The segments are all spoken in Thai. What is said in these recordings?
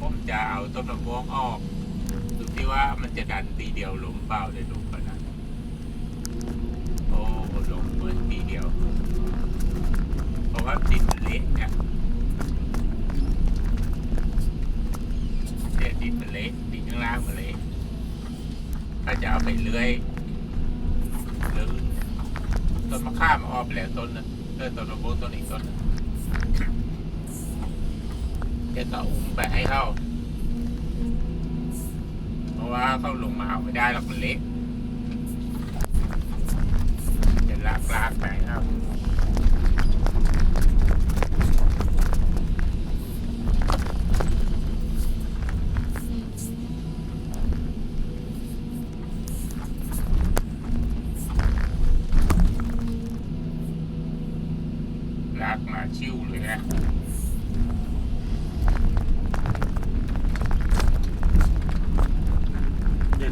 ผมจะเอาต้นมะม่วงออกดูที่ว่ามันจะดันทีเดียวล้มเปล่าเลยลงก่อนนะโอ้ลงเหมือนทีเดียว เพราะว่าดินมันเละเนี่ยเนี่ยดินมันเละดินข้างล่างมันเละถ้าจะเอาไปเลื่อยหรือต้นมะข่ามออกแล้วต้นนะเออต้นมะม่วงต้นอีกต้นนะ ดี๋ยวก็อุ้มไปให้เขาเพราะว่าเขาลงมาเอาไม่ได้หรอกมันเละจะลากลากไปให้เขาลากมาชิวเลยนะ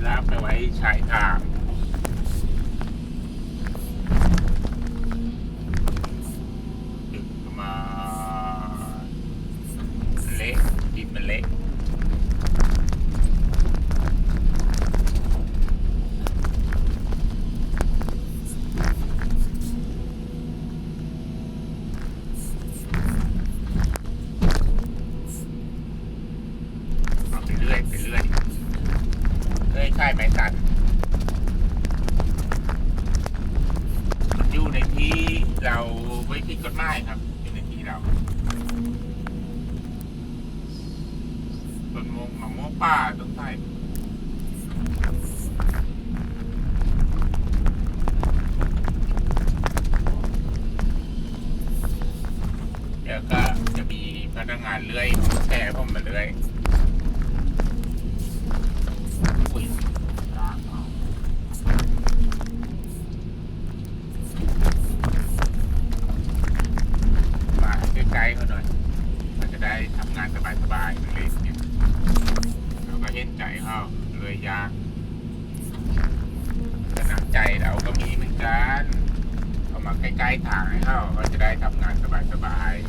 เดี๋ยวไปไว้ชายทาง เรื่อยค่ายไม้ตันอยู่ในที่เราไม่ผิดกฎหมายครับอยู่ในที่เราต้นมงมะม่วงป่าต้องใส่เดี๋ยวก็จะมีพนักงานเลื่อยแช่ผมมาเลื่อย ทำงานสบายๆเล็กเนี่ยเราก็เห็นใจเขาเลยยากแต่น้ำใจเราก็มีเหมือนกันเอามาใกล้ๆทางให้เขาเขาจะได้ทำงานสบายๆ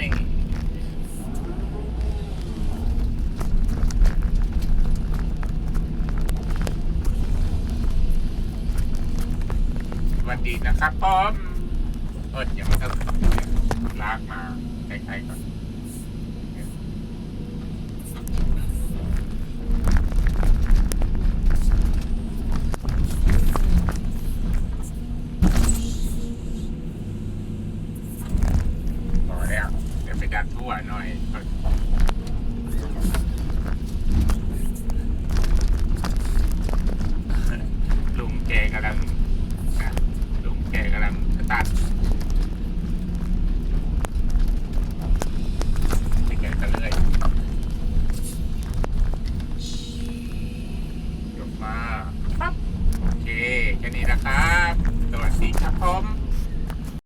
นี่ สวัสดีนะครับป้อมเอออยังไม่ต้องลากมาใกล้ๆก่อนพอแล้วเดี๋ยวไปดันทั่วหน่อย Liter kommen.